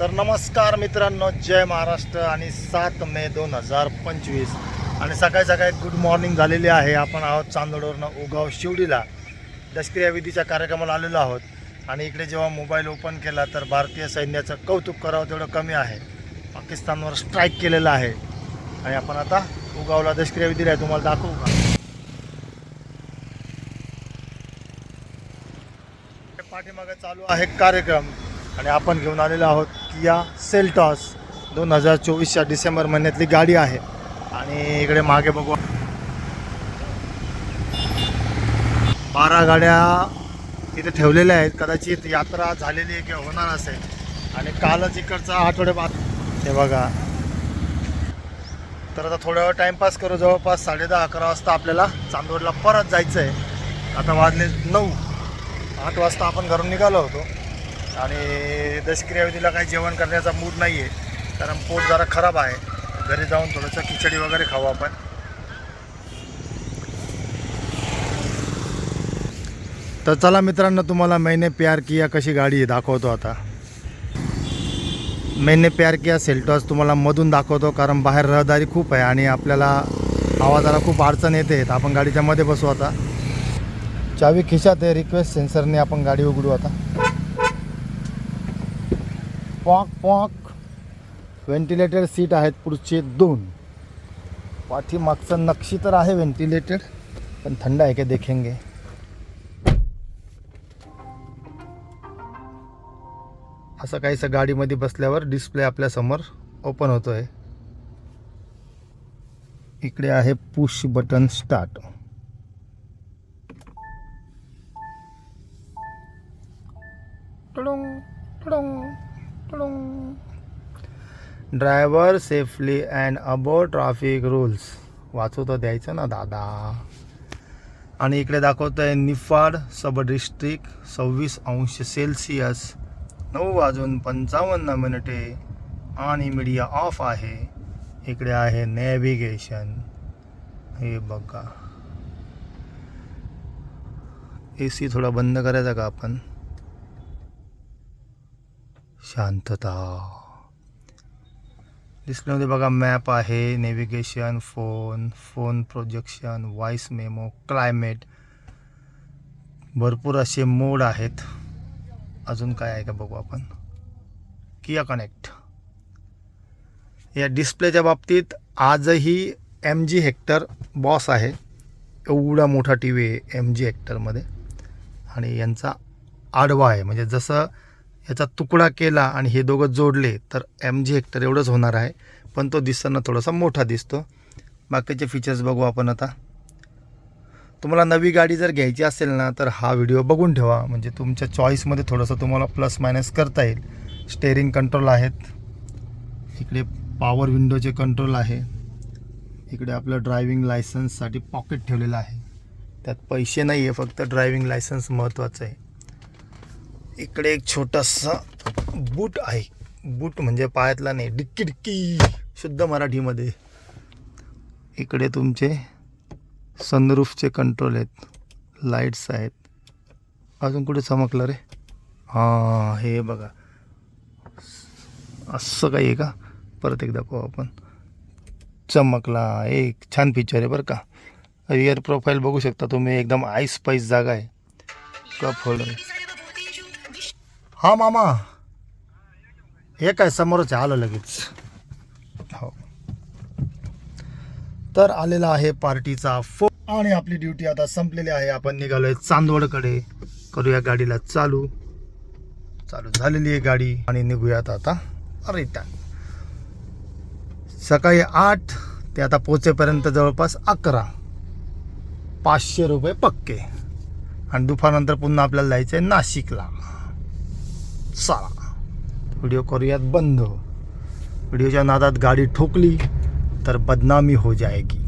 तर नमस्कार मित्रांनो जय महाराष्ट्र आणि सात मे दोन हजार पंचवीस. आणि सकाळी सकाळी गुड मॉर्निंग झालेली आहे. आपण आहोत चांदोडवरनं उगाव शिवडीला दशक्रिया विधीच्या कार्यक्रमाला आलेलो आहोत. आणि इकडे जेव्हा मोबाईल ओपन केला तर भारतीय सैन्याचं कौतुक करावं तेवढं कमी आहे. पाकिस्तानवर स्ट्राईक केलेलं आहे. आणि आपण आता उगावला दशक्रिया विधीला आहे. तुम्हाला दाखवू का? पाठीमागे चालू आहे कार्यक्रम. आणि आपण घेऊन आलेलो आहोत किया सेल्टॉस. दोन हजार चोवीसच्या डिसेंबर महिन्यातली गाडी आहे. आणि इकडे मागे बघू बारा गाड्या इथे ठेवलेल्या आहेत. कदाचित यात्रा झालेली आहे किंवा होणार असेल. आणि कालच इकडचा आठवडे बाद हे बघा. तर आता थोड्या वेळ टाईमपास करू. जवळपास साडे दहा अकरा वाजता आपल्याला चांदवडला परत जायचं आहे आता वाजले नऊ. आठ वाजता आपण घरून निघालो होतो. आणि दशक्रियाविधीला काही जेवण करण्याचा मूड नाही आहे कारण पोट जरा खराब आहे. घरी जाऊन थोडंसं खिचडी वगैरे खाऊ आपण. तर चला मित्रांनो तुम्हाला मैने प्यार किया कशी गाडी आहे दाखवतो आता. मैने प्यार किया सेल्टॉस तुम्हाला मधून दाखवतो कारण बाहेर रहदारी खूप आहे आणि आपल्याला आवाजाला खूप अडचण येते. तर आपण गाडीच्या मध्ये बसू आता. चावी खिशात आहे रिक्वेस्ट सेन्सरने आपण गाडी उघडू आता. Pock pock. व्हेंटिलेटेड सीट आहेत पुढचे दोन. पाठीमागचं नक्षी तर आहे व्हेंटिलेटेड पण थंड आहे का देखेंगे. असं काहीसं गाडीमध्ये बसल्यावर डिस्प्ले आपल्यासमोर ओपन होतो आहे इकडे आहे पुश बटन स्टार्ट टुडुंग, टुडुंग, टुडुंग. Driver safely and obey traffic rules वाचू तर द्यायचं ना दादा? आणि इकडे दाखवतं आहे निफाड सब डिस्ट्रिक्ट सव्वीस अंश सेल्सिअस नऊ वाजून पंचावन्न मिनिटे आणि मीडिया ऑफ आहे. इकडे आहे नॅव्हिगेशन हे बघा. ए सी थोडा बंद करायचा का आपण? शांतता. डिस्प्लेमध्ये बघा मॅप आहे navigation phone phone projection voice memo climate भरपूर असे मोड आहेत. अजून काय आहे का बघू आपण? किया कनेक्ट या डिस्प्लेच्या बाबतीत आजही एम जी हेक्टर बॉस आहे. एवढा मोठा टी व्ही आहे एम जी हेक्टरमध्ये आणि यांचा आडवा आहे. म्हणजे जसं याचा तुकडा केला आणि हे दोघं जोडले तर एम जी हेक्टर एवढंच होणार आहे. पण तो दिसताना थोडासा मोठा दिसतो. बाकीचे फीचर्स बघू आपण आता. तुम्हाला नवी गाडी जर घ्यायची असेल ना तर हा व्हिडिओ बघून ठेवा. म्हणजे तुमच्या चॉईसमध्ये थोडंसं तुम्हाला प्लस मायनस करता येईल. स्टेअरिंग कंट्रोल आहेत. इकडे पॉवर विंडोचे कंट्रोल आहे. इकडे आपलं ड्रायव्हिंग लायसन्ससाठी पॉकेट ठेवलेलं आहे. त्यात पैसे नाही आहे फक्त ड्रायविंग लायसन्स महत्त्वाचं आहे. इकडे एक छोटासा बूट आहे. बूट म्हणजे पायातला नाही डिक्की डिक्की शुद्ध मराठीमध्ये. इकडे तुमचे सनरूफचे कंट्रोल आहेत लाईट्स आहेत. अजून कुठे चमकलं रे? हां हे बघा. असं काही आहे का? परत एकदा पाहू आपण. चमकला एक छान पिक्चर आहे बरं का. रिअर प्रोफाईल बघू शकता तुम्ही एकदम आईस पाईस जागा आहे. कप होल्डर हा मामा. हे काय समोरच आलं लगेच. हो. तर आलेला आहे पार्टीचा फो आणि आपली ड्युटी आता संपलेली आहे. आपण निघालोय चांदवडकडे. करूया गाडीला चालू. चालू झालेली आहे गाडी आणि निघूयात आता. रिटर्न सकाळी आठ ते आता पोचेपर्यंत जवळपास अकरा. पाचशे रुपये पक्के. आणि दुपारनंतर पुन्हा आपल्याला जायचं आहे नाशिकला. साला व्हिडिओ करूयात बंद. व्हिडिओच्या नादात गाडी ठोकली तर बदनामी हो जाएगी.